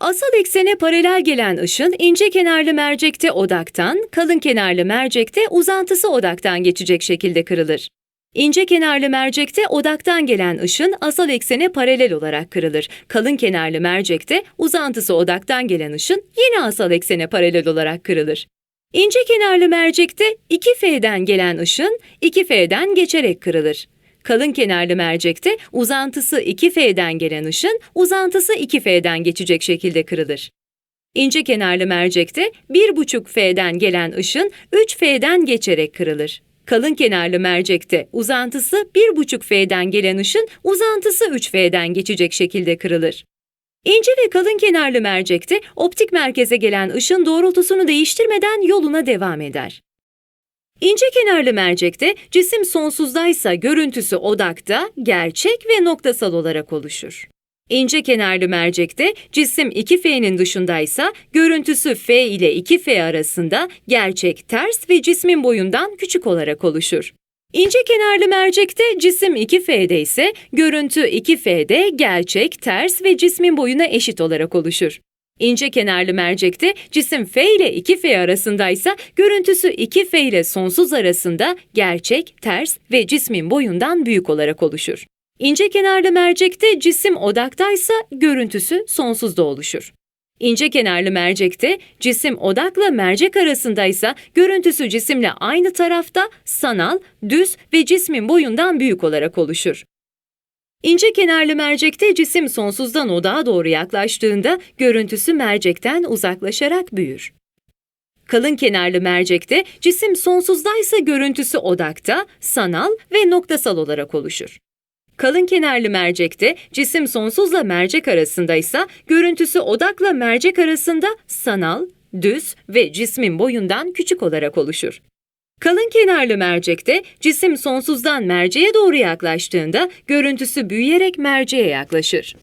Asal eksene paralel gelen ışın ince kenarlı mercekte odaktan, kalın kenarlı mercekte uzantısı odaktan geçecek şekilde kırılır. İnce kenarlı mercekte odaktan gelen ışın asal eksene paralel olarak kırılır. Kalın kenarlı mercekte uzantısı odaktan gelen ışın yine asal eksene paralel olarak kırılır. İnce kenarlı mercekte 2F'den gelen ışın 2F'den geçerek kırılır. Kalın kenarlı mercekte uzantısı 2F'den gelen ışın uzantısı 2F'den geçecek şekilde kırılır. İnce kenarlı mercekte 1,5F'den gelen ışın 3F'den geçerek kırılır. Kalın kenarlı mercekte uzantısı 1,5F'den gelen ışın uzantısı 3F'den geçecek şekilde kırılır. İnce ve kalın kenarlı mercekte optik merkeze gelen ışın doğrultusunu değiştirmeden yoluna devam eder. İnce kenarlı mercekte cisim sonsuzdaysa görüntüsü odakta, gerçek ve noktasal olarak oluşur. İnce kenarlı mercekte cisim 2F'nin dışındaysa görüntüsü F ile 2F arasında gerçek ters ve cismin boyundan küçük olarak oluşur. İnce kenarlı mercekte cisim 2F'de ise görüntü 2F'de gerçek, ters ve cismin boyuna eşit olarak oluşur. İnce kenarlı mercekte cisim F ile 2F arasındaysa görüntüsü 2F ile sonsuz arasında gerçek, ters ve cismin boyundan büyük olarak oluşur. İnce kenarlı mercekte cisim odaktaysa görüntüsü sonsuzda oluşur. İnce kenarlı mercekte cisim odakla mercek arasındaysa görüntüsü cisimle aynı tarafta sanal, düz ve cismin boyundan büyük olarak oluşur. İnce kenarlı mercekte cisim sonsuzdan odağa doğru yaklaştığında görüntüsü mercekten uzaklaşarak büyür. Kalın kenarlı mercekte cisim sonsuzdaysa görüntüsü odakta, sanal ve noktasal olarak oluşur. Kalın kenarlı mercekte cisim sonsuzla mercek arasındaysa görüntüsü odakla mercek arasında sanal, düz ve cismin boyundan küçük olarak oluşur. Kalın kenarlı mercekte cisim sonsuzdan merceğe doğru yaklaştığında görüntüsü büyüyerek merceğe yaklaşır.